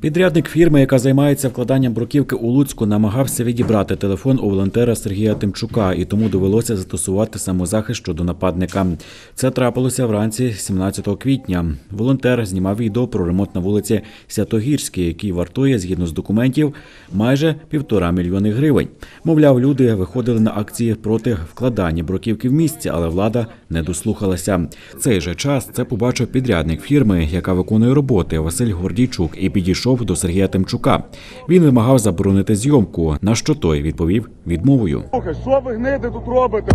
Підрядник фірми, яка займається вкладанням бруківки у Луцьку, намагався відібрати телефон у волонтера Сергія Тимчука, і тому довелося застосувати самозахист щодо нападника. Це трапилося вранці 17 квітня. Волонтер знімав відео про ремонт на вулиці Святогірській, який вартує, згідно з документів, майже півтора мільйони гривень. Мовляв, люди виходили на акції проти вкладання бруківки в місті, але влада не дослухалася. Цей же час це побачив підрядник фірми, яка виконує роботи Василь Гордійчук, і підійшов до Сергія Тимчука. Він вимагав заборонити зйомку. На що той відповів відмовою. Слухай, що ви гниди тут робите?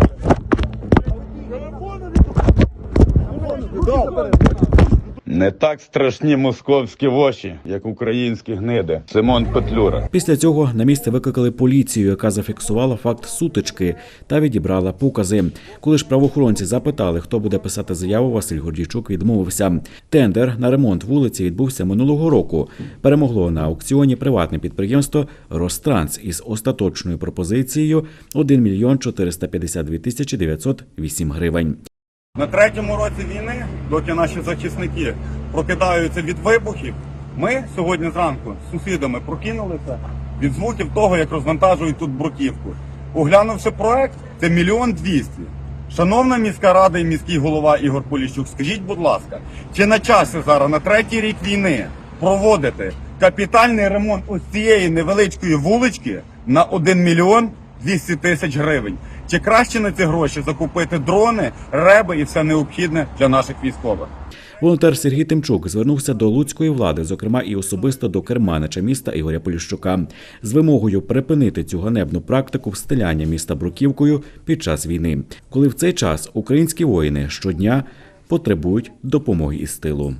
Не так страшні московські воші, як українські гниди. Симон Петлюра. Після цього на місце викликали поліцію, яка зафіксувала факт сутички та відібрала покази. Коли ж правоохоронці запитали, хто буде писати заяву, Василь Гордійчук відмовився. Тендер на ремонт вулиці відбувся минулого року. Перемогло на аукціоні приватне підприємство Ространс із остаточною пропозицією 1 мільйон 452 тисячі 908 гривень. На третьому році війни, доки наші захисники прокидаються від вибухів, ми сьогодні зранку з сусідами прокинулися від звуків того, як розвантажують тут бруківку. Оглянувши проект, це мільйон двісті. Шановна міська рада і міський голова Ігор Поліщук, скажіть, будь ласка, чи на часі зараз на третій рік війни проводити капітальний ремонт ось цієї невеличкої вулички на 1 мільйон 200 тисяч гривень? Чи краще на ці гроші закупити дрони, реби і все необхідне для наших військових? Волонтер Сергій Тимчук звернувся до луцької влади, зокрема і особисто до керманича міста Ігоря Поліщука, з вимогою припинити цю ганебну практику встиляння міста бруківкою під час війни, коли в цей час українські воїни щодня потребують допомоги із тилу.